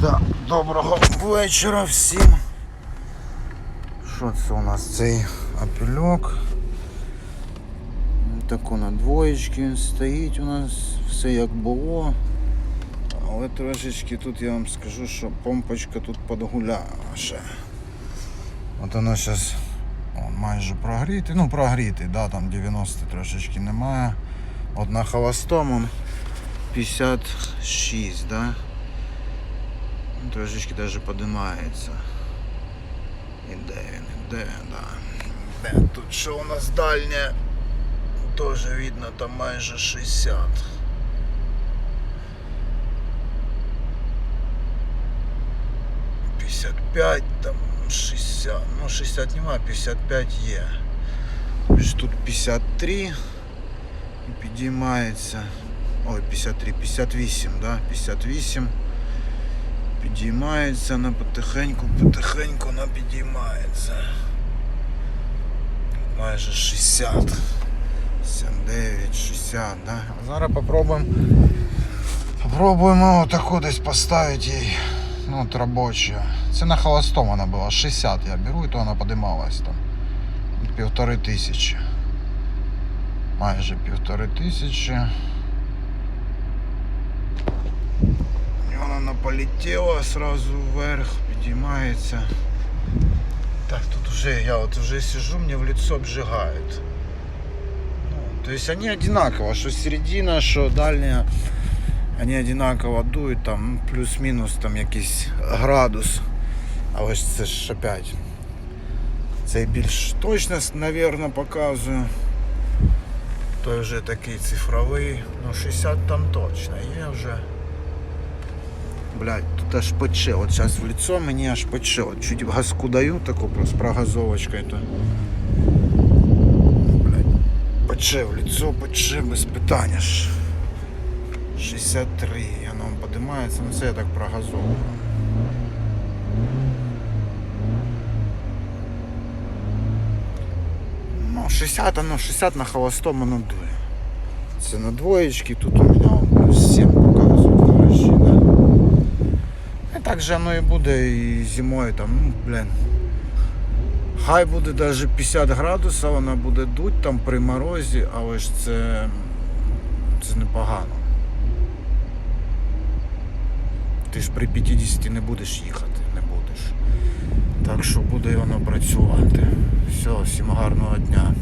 Так, доброго вечора всім. Що це у нас цей апельок? Тако на двоєчки він стоїть у нас, все як було. Але трошечки тут я вам скажу, що помпочка тут подгуляла ще. От воно зараз майже прогріти, ну прогріти, да, там 90 трошечки немає. От на холостому он 56, да? Ну, Трошечки даже поднимается. Іде він, іде, да. Де тут що у нас дальнє? Тоже видно, там майже 60. П'ятдесят п'ять, там 60, ну 60 нема, 55 є. Тобто тут 53 і підіймається. Ой, 53, 58, да? 58. Підіймається вона потихеньку, потихеньку вона підіймається. Майже 60. 59, 60, да? А зараз попробуємо. Попробуємо отаку десь поставити їй. Ну, от робоча. Це на холостом вона була. 60 я беру, і то вона подималась там. Півтори тисячі. Майже півтори тисячі. вона полетіла сразу вверх, підіймається. Так, тут уже я вот уже сижу, мне в лицо обжигает. Ну, то есть они одинаково, что середина, что дальняя, они одинаково дують, там ну, плюс-мінус там якийсь градус. Але ж це ж опять. Цей більш точність, мабуть, показує. Той вже такий цифровий. Ну 60 там точно є вже. Блять, тут аж пече. От зараз в лицо мені аж пече. От чуть газку даю, таку просто прогазовочкою, то. Блять, пече в лицо, пече без питання ж. 63, і воно подимається, ну це я так прогазовую. Ну, 60, оно 60 на холостом оно дує. Це на двоєчки, тут у мене плюс 7 показує, коротше, да. І так же воно і буде і зимою там, ну, блін. Хай буде навіть 50 градусів, вона буде дуть там при морозі, але ж це, це непогано. Ти ж при 50 не будеш їхати, не будеш. Так що буде воно працювати. Все, всім гарного дня.